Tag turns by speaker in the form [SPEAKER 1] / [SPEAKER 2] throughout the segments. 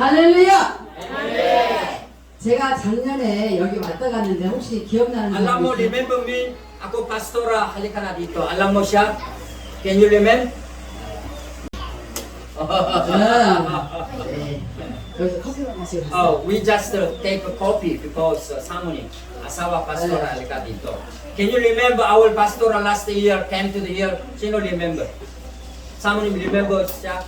[SPEAKER 1] 할렐루야! 제가 작년에 여기 왔다 갔는데 혹시 기억나는
[SPEAKER 2] Alam
[SPEAKER 1] 사람
[SPEAKER 2] mo,
[SPEAKER 1] 있어요?
[SPEAKER 2] remember me? Ako pastora, halika na dito. Alam mo siya? Can you remember?
[SPEAKER 1] 네. 여기서 커피만 마시고 갔어요.
[SPEAKER 2] Oh, we just uh, take a coffee because uh, 사모님, asawa pastora, halika dito. Can you remember our pastora last year came to the year? Sino remember? 사모님 remember siya?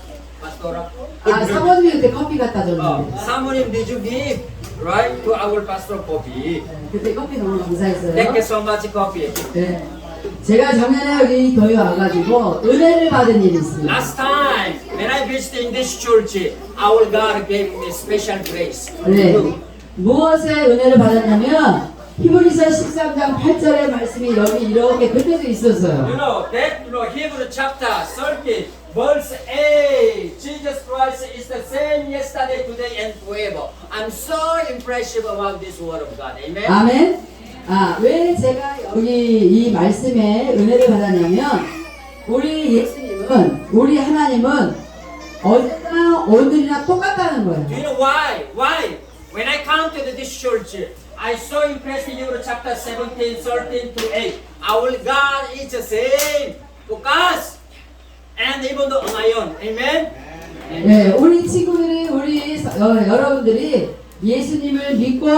[SPEAKER 1] 아, 사모님이 그때 커피 갖다
[SPEAKER 2] Oh,
[SPEAKER 1] 줬는데.
[SPEAKER 2] 사모님, did you give right to our pastor coffee?
[SPEAKER 1] 네, 그때 커피 너무 감사했어요.
[SPEAKER 2] Thank you so much coffee.
[SPEAKER 1] 네. 제가 작년에 여기 교회 와가지고 은혜를 받은 일이 있습니다.
[SPEAKER 2] Last time when I visited in this church, our God gave me special grace.
[SPEAKER 1] 네. 무엇에 은혜를 받았냐면 히브리서 13장 8절의 말씀이 여기 이렇게 그때도
[SPEAKER 2] You
[SPEAKER 1] 있었어요.
[SPEAKER 2] know that you know Hebrew chapter 13 verse 8 Jesus Christ is the same yesterday, today and forever. I'm so impressed about this word of God. Amen.
[SPEAKER 1] 아멘. 아, 왜 제가 여기 이 말씀에 은혜를 받았냐면 우리 예수님은 우리 하나님은 어제나 오늘이나 똑같다는
[SPEAKER 2] Do
[SPEAKER 1] 거예요.
[SPEAKER 2] you know why? Why? When I come to this church, I so impressed in Hebrew chapter 17, 13 to 8. Our God is the same. Because and even the ngayon. Amen.
[SPEAKER 1] 네, 우리 친구들이 우리 어, 여러분들이 예수님을 믿고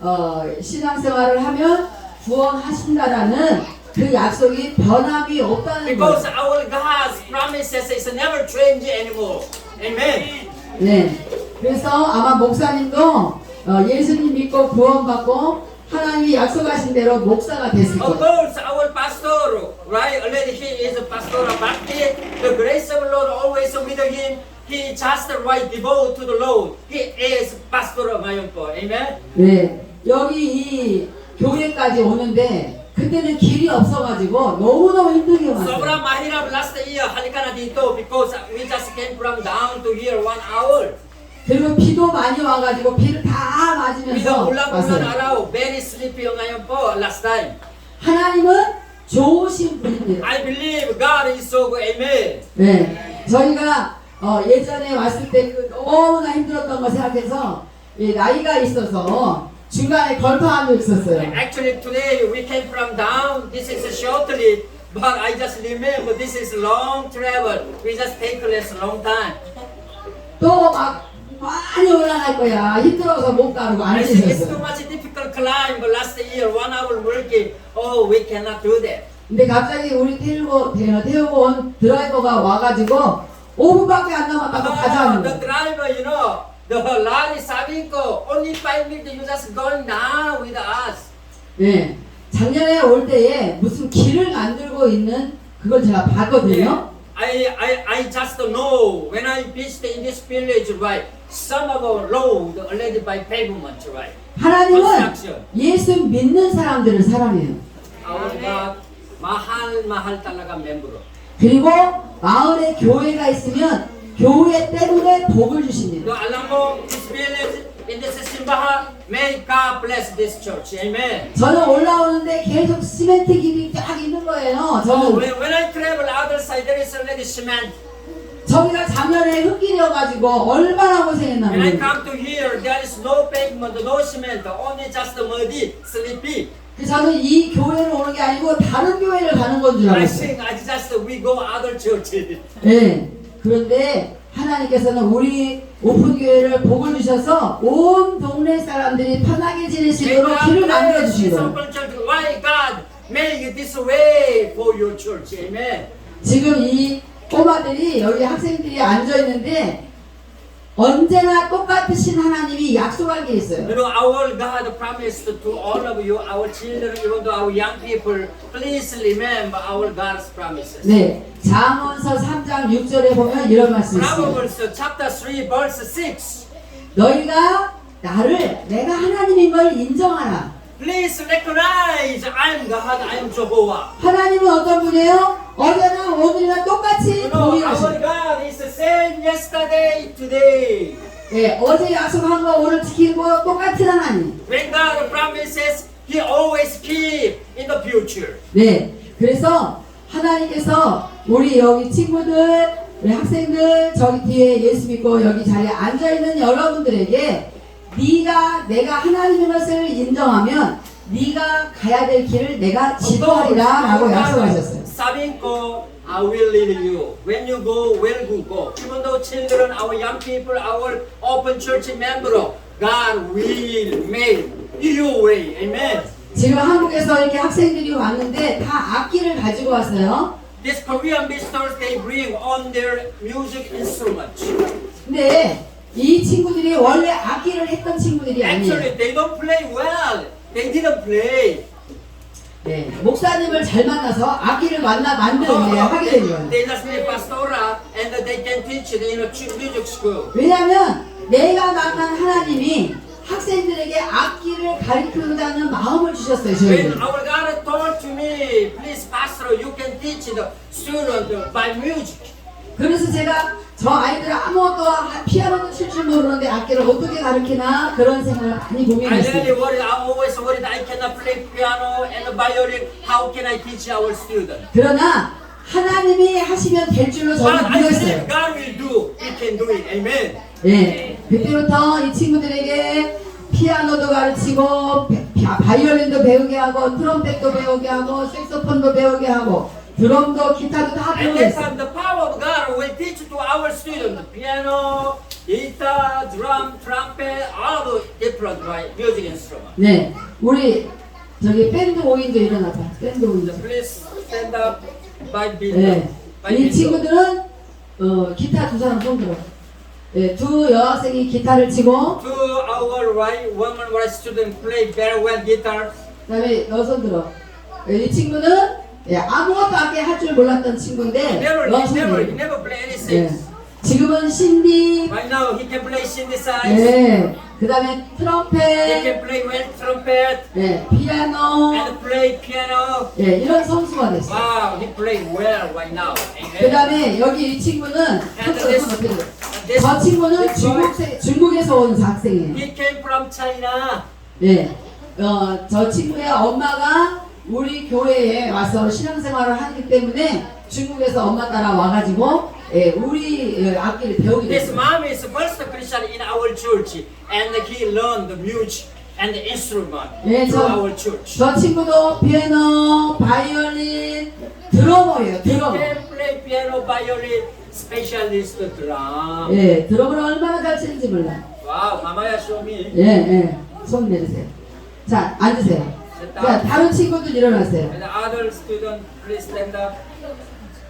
[SPEAKER 1] 어, 신앙생활을 하면 구원하신다라는 그 약속이 변함이 없다는
[SPEAKER 2] Because
[SPEAKER 1] 거예요.
[SPEAKER 2] our God's promises is never change anymore. Amen.
[SPEAKER 1] 네. 그래서 아마 목사님도 어, 예수님 믿고 구원받고 하나님이 약속하신 대로 목사가 됐을
[SPEAKER 2] Of
[SPEAKER 1] 거예요.
[SPEAKER 2] course, our pastor, right? Already he is a pastor of Baptist. The grace of the Lord always with him. He just right devoted to the Lord. He is pastor of Mayompo. Amen.
[SPEAKER 1] 네. 여기 이 교회까지 오는데 그때는 길이 없어가지고 너무너무 힘들게 왔어요.
[SPEAKER 2] Sobrang mahirap last year. Halika na dito because we just came from down to here one hour.
[SPEAKER 1] 그리고 비도 많이 와가지고 비를 다 맞으면서 왔어요.
[SPEAKER 2] araw. Very sleepy ngayon po last time.
[SPEAKER 1] 하나님은 좋으신 분입니다.
[SPEAKER 2] I believe God is so good. Amen.
[SPEAKER 1] 네. 저희가 어, 예전에 왔을 때 그 너무나 힘들었던 거 생각해서 이 나이가 있어서 중간에 걸터함이 있었어요.
[SPEAKER 2] Actually, today we came from down. This is shortly, but I just remember this is long travel. We just take less long time.
[SPEAKER 1] 또막 많이 올라갈 거야. 힘들어서 못 가고 안
[SPEAKER 2] I think it's too
[SPEAKER 1] 치셨어요.
[SPEAKER 2] much difficult climb. Last year, one hour working. Oh, we cannot do that.
[SPEAKER 1] 근데 갑자기 우리 태우고 태- 태우고 온 드라이버가 와가지고 5분밖에 안 남았다고
[SPEAKER 2] Ah,
[SPEAKER 1] 가자는
[SPEAKER 2] the
[SPEAKER 1] 거예요.
[SPEAKER 2] driver, you know, the lorry sabi ko, only five minutes. You just going now with us.
[SPEAKER 1] 네. 작년에 올 때에 무슨 길을 만들고 있는 그걸 제가 봤거든요.
[SPEAKER 2] I, I, I just know when I visited in this village, right? Some of our road already by pavement, right?
[SPEAKER 1] 하나님은
[SPEAKER 2] Construction.
[SPEAKER 1] 예수 믿는 사람들을 사랑해요.
[SPEAKER 2] Our God, mahal, mahal talaga membro.
[SPEAKER 1] 그리고 마을에 교회가 있으면 교회 때문에 복을 주십니다.
[SPEAKER 2] No, alam mo, this village, in this simbahan, may God bless this church. Amen.
[SPEAKER 1] 저는 올라오는데 계속 시멘트 길이 쫙 있는 거예요.
[SPEAKER 2] So
[SPEAKER 1] 저는
[SPEAKER 2] when, when I travel other side, there is already cement.
[SPEAKER 1] 저기가 작년에 흙길이어가지고 얼마나
[SPEAKER 2] When I
[SPEAKER 1] 고생했나요.
[SPEAKER 2] come to here, there is no pavement, no cement, only just muddy, sleepy.
[SPEAKER 1] 그 저는 이 교회를 오는 게 아니고 다른 교회를 가는 건 줄
[SPEAKER 2] I
[SPEAKER 1] 알았어요.
[SPEAKER 2] think I just we go other church.
[SPEAKER 1] 네. 그런데 하나님께서는 우리 오픈 교회를 복을 주셔서 온 동네 사람들이 편하게
[SPEAKER 2] May
[SPEAKER 1] 지내시도록
[SPEAKER 2] God
[SPEAKER 1] 길을 만들어 거예요.
[SPEAKER 2] humble church. Why God make this way for your church? Amen.
[SPEAKER 1] 지금 이 꼬마들이 여기 학생들이 앉아 있는데 언제나 똑같으신 하나님이 약속한 게
[SPEAKER 2] You
[SPEAKER 1] 있어요.
[SPEAKER 2] know, our God promised to all of you, our children, even to our young people, please remember our God's promises.
[SPEAKER 1] 네. 잠언서 3장 6절에 보면 이런 말씀이 있어요.
[SPEAKER 2] Proverbs chapter 3, verse 6.
[SPEAKER 1] 너희가 나를 내가 하나님인 걸 인정하라.
[SPEAKER 2] Please recognize I'm God, I'm Jehovah.
[SPEAKER 1] 하나님은 어떤 분이에요? 어제나 오늘이나 똑같이
[SPEAKER 2] know, our
[SPEAKER 1] 동일하신.
[SPEAKER 2] God is the same yesterday, today.
[SPEAKER 1] 예, 어제 약속한 거 오늘 지키고 똑같은 하나님.
[SPEAKER 2] When God promises, He always keep in the future.
[SPEAKER 1] 네. 그래서 하나님께서 우리 여기 친구들 우리 학생들 저기 뒤에 예수 믿고 여기 자리에 앉아 있는 여러분들에게 네가 내가 하나님의 것을 인정하면 네가 가야 될 길을 내가 지도하리라 라고 약속하셨어요.
[SPEAKER 2] Sabing ko, I will lead you. When you go, where you go. Even though children, our young people, our open church member, God will make you way. Amen.
[SPEAKER 1] 지금 한국에서 이렇게 학생들이 왔는데 다 악기를 가지고 왔어요.
[SPEAKER 2] These Korean visitors, they bring on their music instruments.
[SPEAKER 1] 근데 이 친구들이 원래 악기를 했던 친구들이 아니에요.
[SPEAKER 2] Actually, they don't play well. They didn't play.
[SPEAKER 1] 네, 목사님을 잘 만나서 악기를 만나 만들어
[SPEAKER 2] Oh,
[SPEAKER 1] 하게 된 거예요.
[SPEAKER 2] they just need pastora and they can teach in a music school.
[SPEAKER 1] 왜냐하면 내가 만난 하나님이 학생들에게 악기를 가르치자는 마음을 주셨어요.
[SPEAKER 2] When
[SPEAKER 1] 저에게.
[SPEAKER 2] our God told to me, please, pastor, you can teach the student by music.
[SPEAKER 1] 그래서 제가 저 아이들 아무것도 하- 피아노도 칠 줄 모르는데 악기를 어떻게 가르치나 그런 생각을 많이
[SPEAKER 2] I really
[SPEAKER 1] 고민했어요.
[SPEAKER 2] worried. I always worried. I cannot play piano and violin. How can I teach our student?
[SPEAKER 1] 그러나 하나님이 하시면 될 줄로 저는
[SPEAKER 2] I believe
[SPEAKER 1] 믿었어요.
[SPEAKER 2] God will do. He can do it. Amen.
[SPEAKER 1] 예, 그때부터 이 친구들에게 피아노도 가르치고 바- 바이올린도 배우게 하고 트럼펫도 배우게 하고 색소폰도 배우게 하고 드럼도 기타도 다
[SPEAKER 2] And
[SPEAKER 1] 배우게
[SPEAKER 2] that
[SPEAKER 1] 했어요.
[SPEAKER 2] time, the power of God will teach to our students piano, guitar, drum, trumpet, all the different right, music instruments.
[SPEAKER 1] 네, 우리 저기 밴드 5인조 일어나봐. 밴드 5인조.
[SPEAKER 2] Please stand up by beat.
[SPEAKER 1] 네,
[SPEAKER 2] by
[SPEAKER 1] 이. 친구들은 어, 기타 두 사람 손 들어. 네, 두 여학생이 기타를 치고
[SPEAKER 2] To our right, woman right student play very well guitar.
[SPEAKER 1] 그다음에 여손 들어. 네, 이 친구는 예, 아무것도 악기 할줄 몰랐던 친구인데
[SPEAKER 2] Never, he
[SPEAKER 1] 여손
[SPEAKER 2] never, he
[SPEAKER 1] 들어.
[SPEAKER 2] never play
[SPEAKER 1] 네,
[SPEAKER 2] anything.
[SPEAKER 1] 지금은 신디,
[SPEAKER 2] Right now, he can play synthesizer.
[SPEAKER 1] 네, 그다음에
[SPEAKER 2] He
[SPEAKER 1] 트럼펫,
[SPEAKER 2] can play well trumpet
[SPEAKER 1] 네, 피아노,
[SPEAKER 2] and play piano.
[SPEAKER 1] 예, 이런 선수가 됐어요.
[SPEAKER 2] Wow, he play well right now. Amen.
[SPEAKER 1] 그다음에 여기 이 친구는
[SPEAKER 2] And this, this,
[SPEAKER 1] 저 친구는
[SPEAKER 2] this boy,
[SPEAKER 1] 중국 중국에서 온 학생이에요.
[SPEAKER 2] he came from China.
[SPEAKER 1] 네, 어, 저 친구의 엄마가 우리 교회에 와서 신앙생활을 하기 때문에 중국에서 엄마 따라 와가지고 예, 우리 예, 악기를 배우게
[SPEAKER 2] His
[SPEAKER 1] 됐어요.
[SPEAKER 2] mom is first Christian in our church, and he learned the music and the instrument
[SPEAKER 1] Yeah,
[SPEAKER 2] through
[SPEAKER 1] so-
[SPEAKER 2] our church.
[SPEAKER 1] 저 친구도 피아노, 바이올린, 드러머예요.
[SPEAKER 2] He
[SPEAKER 1] 드럼.
[SPEAKER 2] can play piano, violin, specialist drum.
[SPEAKER 1] 예, 드럼을 얼마나 잘 치는지 몰라.
[SPEAKER 2] Wow, Mamaya show me.
[SPEAKER 1] 예, 예. 손 내리세요. 자, 앉으세요. 자, 다른 친구들 일어나세요.
[SPEAKER 2] And the other student, please stand up.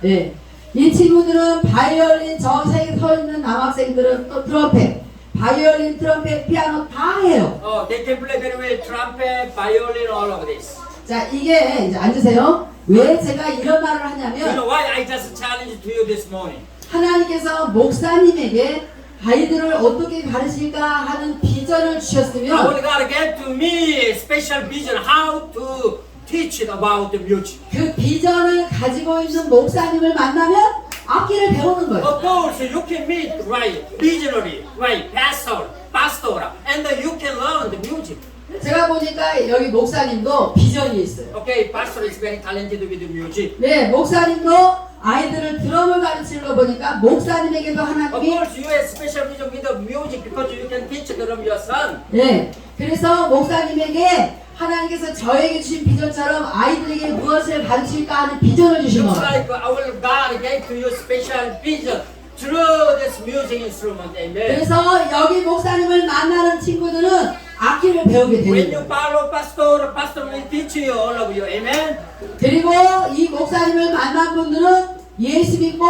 [SPEAKER 1] 예. 이 친구들은 바이올린 저세 서 있는 남학생들은 또 트럼펫, 바이올린, 트럼펫, 피아노 다 해요.
[SPEAKER 2] Oh, they can play very well trumpet, violin, all of this.
[SPEAKER 1] 자, 이게 이제 앉으세요. 왜 제가 이런 말을
[SPEAKER 2] You
[SPEAKER 1] 하냐면
[SPEAKER 2] know why I just challenged to you this morning?
[SPEAKER 1] 하나님께서 목사님에게 아이들을 어떻게 가르칠까 하는 비전을
[SPEAKER 2] Our
[SPEAKER 1] 주셨으면
[SPEAKER 2] God gave to me special vision how to teach it about the music.
[SPEAKER 1] 그 비전을 가지고 있는 목사님을 만나면 악기를 배우는 거예요.
[SPEAKER 2] Of course, you can meet right visionary, right pastor, pastor, and you can learn the music.
[SPEAKER 1] 제가 보니까 여기 목사님도 비전이 있어요.
[SPEAKER 2] Okay, pastor is very talented with the music.
[SPEAKER 1] 네, 목사님도 아이들을 드럼을 가르치는 거 보니까 목사님에게도 하나님이
[SPEAKER 2] course, you have special vision with the music because you can teach them your son.
[SPEAKER 1] 네, 그래서 목사님에게 하나님께서 저에게 주신 비전처럼 아이들에게 무엇을 가르칠까 하는 비전을 주신
[SPEAKER 2] Looks
[SPEAKER 1] 거예요.
[SPEAKER 2] like our God gave to you special vision through this music instrument. Amen.
[SPEAKER 1] 그래서 여기 목사님을 만나는 친구들은 악기를 배우게
[SPEAKER 2] When
[SPEAKER 1] 되는
[SPEAKER 2] you
[SPEAKER 1] 거예요.
[SPEAKER 2] follow pastor, pastor will teach you all of you. Amen.
[SPEAKER 1] 그리고 이 목사님을 만난 분들은 예수 믿고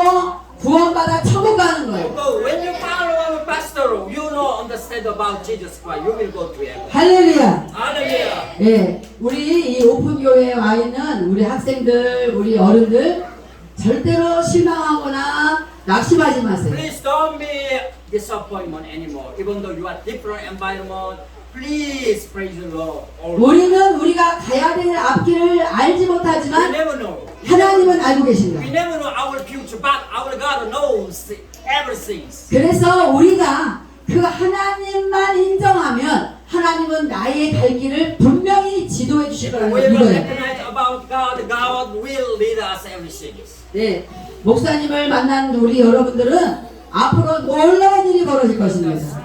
[SPEAKER 1] 구원받아 천국 가는 거예요.
[SPEAKER 2] So when you follow our pastor, you know, understand about Jesus Christ. You will go to heaven.
[SPEAKER 1] 할렐루야.
[SPEAKER 2] Hallelujah.
[SPEAKER 1] 예, 우리 이 오픈 교회에 와 있는 우리 학생들, 우리 어른들 절대로 실망하거나 낙심하지 마세요.
[SPEAKER 2] Please don't be disappointment anymore. Even though you are different environment, please praise the Lord. always.
[SPEAKER 1] 우리는 우리가 가야 될 앞길을 알지
[SPEAKER 2] We
[SPEAKER 1] 못하지만
[SPEAKER 2] never know.
[SPEAKER 1] 하나님은 알고
[SPEAKER 2] We
[SPEAKER 1] 계십니다.
[SPEAKER 2] never know our future, but our God knows everything.
[SPEAKER 1] 그래서 우리가 그 하나님만 인정하면 하나님은 나의 갈 길을 분명히 지도해 주실 거라는
[SPEAKER 2] We
[SPEAKER 1] 걸
[SPEAKER 2] will
[SPEAKER 1] 믿어요.
[SPEAKER 2] recognize about God. God will lead us everything.
[SPEAKER 1] 네, 목사님을 만난 우리 여러분들은 앞으로 놀라운 일이 벌어질 것입니다.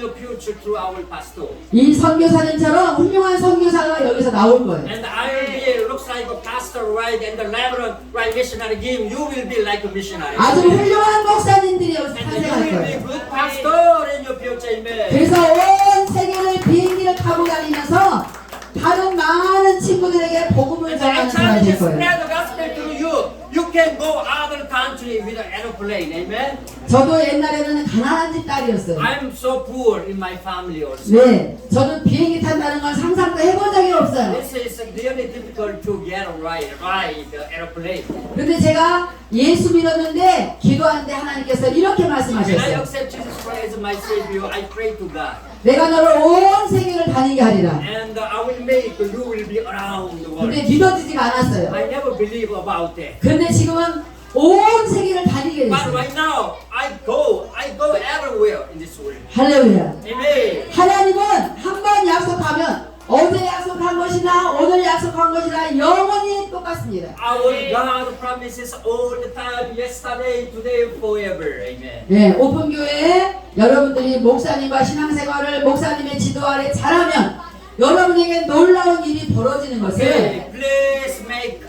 [SPEAKER 2] Your future through our pastor.
[SPEAKER 1] 이 선교사님처럼 훌륭한 선교사가 여기서 나올 거예요.
[SPEAKER 2] And I will be looks like a pastor, right? And the Lebanon, right? Missionary game. You will be like a missionary.
[SPEAKER 1] 아주 훌륭한 목사님들이 여기서
[SPEAKER 2] And you
[SPEAKER 1] 탄생할
[SPEAKER 2] will be
[SPEAKER 1] 거예요.
[SPEAKER 2] good pastor in your future. Amen.
[SPEAKER 1] 그래서 온 세계를 비행기를 타고 다니면서 다른 많은 친구들에게 복음을
[SPEAKER 2] And I
[SPEAKER 1] 전하는 사람이
[SPEAKER 2] challenge
[SPEAKER 1] 될
[SPEAKER 2] you
[SPEAKER 1] 거예요.
[SPEAKER 2] spread the gospel to you. You can go other country with an aeroplane. Amen.
[SPEAKER 1] 저도 옛날에는 가난한 집 딸이었어요.
[SPEAKER 2] I'm so poor in my family also.
[SPEAKER 1] 네, 저는 비행기 탄다는 건 상상도 해본 적이 없어요.
[SPEAKER 2] This is really difficult to get right, ride the aeroplane.
[SPEAKER 1] 근데 제가 예수 믿었는데 기도하는데 하나님께서 이렇게
[SPEAKER 2] When I
[SPEAKER 1] 말씀하셨어요.
[SPEAKER 2] accept Jesus Christ as my Savior, I pray to God.
[SPEAKER 1] 내가 너를 온 세계를 다니게 하리라.
[SPEAKER 2] And uh, I will make you will be around the
[SPEAKER 1] 근데
[SPEAKER 2] world.
[SPEAKER 1] 믿어지지가 않았어요.
[SPEAKER 2] I never believe about that.
[SPEAKER 1] 근데 지금 은 온 세계를 다니게
[SPEAKER 2] But
[SPEAKER 1] 됐어요.
[SPEAKER 2] right now, I go, I go everywhere in this world.
[SPEAKER 1] 할렐루야.
[SPEAKER 2] Amen.
[SPEAKER 1] 하나님은 한 번 약속하면 어제 약속한 것이나 오늘 약속한 것이나 영원히 똑같습니다.
[SPEAKER 2] Our God promises all the time, yesterday, today, forever. Amen.
[SPEAKER 1] 네, 오픈 교회에 여러분들이 목사님과 신앙생활을 목사님의 지도 아래 잘하면 여러분에게 놀라운 일이 벌어지는 것을
[SPEAKER 2] Okay, please make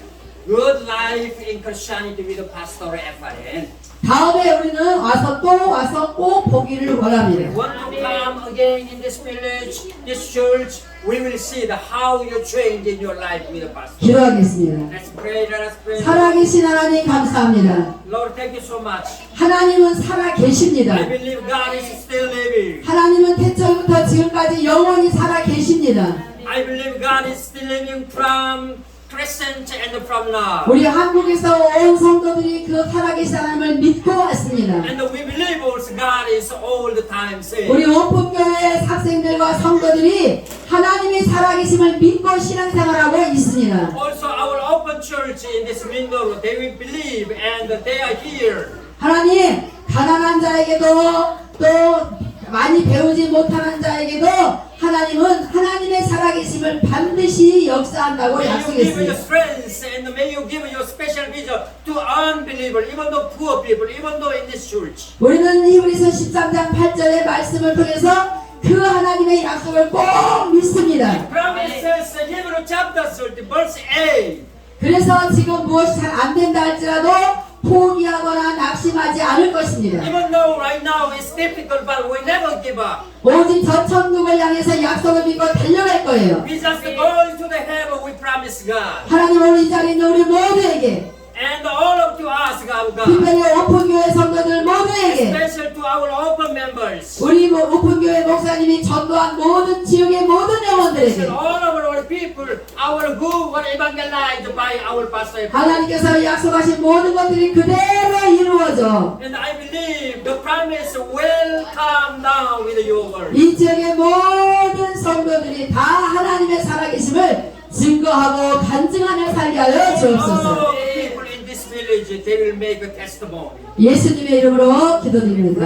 [SPEAKER 2] good life in Christianity with Pastor Efren.
[SPEAKER 1] 다음에 우리는 와서 또 와서 꼭 보기를 원합니다.
[SPEAKER 2] Want to come again in this village, this church? We will see the how you change in your life with the pastor.
[SPEAKER 1] 기도하겠습니다.
[SPEAKER 2] Let's pray. Let us pray.
[SPEAKER 1] 살아계신 하나님 감사합니다.
[SPEAKER 2] Lord, thank you so much.
[SPEAKER 1] 하나님은 살아 계십니다.
[SPEAKER 2] I believe God is still living.
[SPEAKER 1] 하나님은 태초부터 지금까지 영원히 살아 계십니다.
[SPEAKER 2] I believe God is still living from present and from now.
[SPEAKER 1] 우리 한국에서 온 성도들이 그 살아계신 하나님을 믿고 왔습니다.
[SPEAKER 2] And we believe also God is all the time
[SPEAKER 1] 우리
[SPEAKER 2] saying.
[SPEAKER 1] 오픈교회 학생들과 성도들이 하나님의 살아계심을 믿고 신앙생활하고 있습니다.
[SPEAKER 2] Also, our open church in this window, they will believe and they are here.
[SPEAKER 1] 하나님 가난한 자에게도 또 많이 배우지 못하는 자에게도 하나님은 하나님의 살아계심을 반드시 역사한다고 약속했습니다. 우리는 히브리서 13장 8절의 말씀을 통해서 그 하나님의 약속을 꼭 믿습니다.
[SPEAKER 2] Promises, Hebrew chapter 30, verse 8.
[SPEAKER 1] 그래서 지금 무엇이 잘 안 된다 할지라도 포기하거나 낙심하지 않을 것입니다.
[SPEAKER 2] Even though right now it's difficult, but we never give up.
[SPEAKER 1] 오직 저 천국을 향해서 약속을 믿고 달려갈 거예요.
[SPEAKER 2] We just go into the heaven we promise God.
[SPEAKER 1] 하나님 오늘 이 자리에 있는 우리 모두에게
[SPEAKER 2] And all of to us, God, God.
[SPEAKER 1] 특별히 오픈교회 성도들 모두에게
[SPEAKER 2] Special to our open members.
[SPEAKER 1] 우리 모- 오픈교회 목사님이 전도한 모든 지역의 모든
[SPEAKER 2] And
[SPEAKER 1] 영혼들에게
[SPEAKER 2] all of our who were evangelized by our pastor.
[SPEAKER 1] 하나님께서 약속하신 모든 것들이 그대로 이루어져
[SPEAKER 2] And I believe the promise will come down with your word.
[SPEAKER 1] 이 지역의 모든 성도들이 다 하나님의 살아계심을 증거하고 간증하며 살게 하여 주옵소서.
[SPEAKER 2] All people in this village, they will make a testimony.
[SPEAKER 1] 예수님의 이름으로 기도드립니다.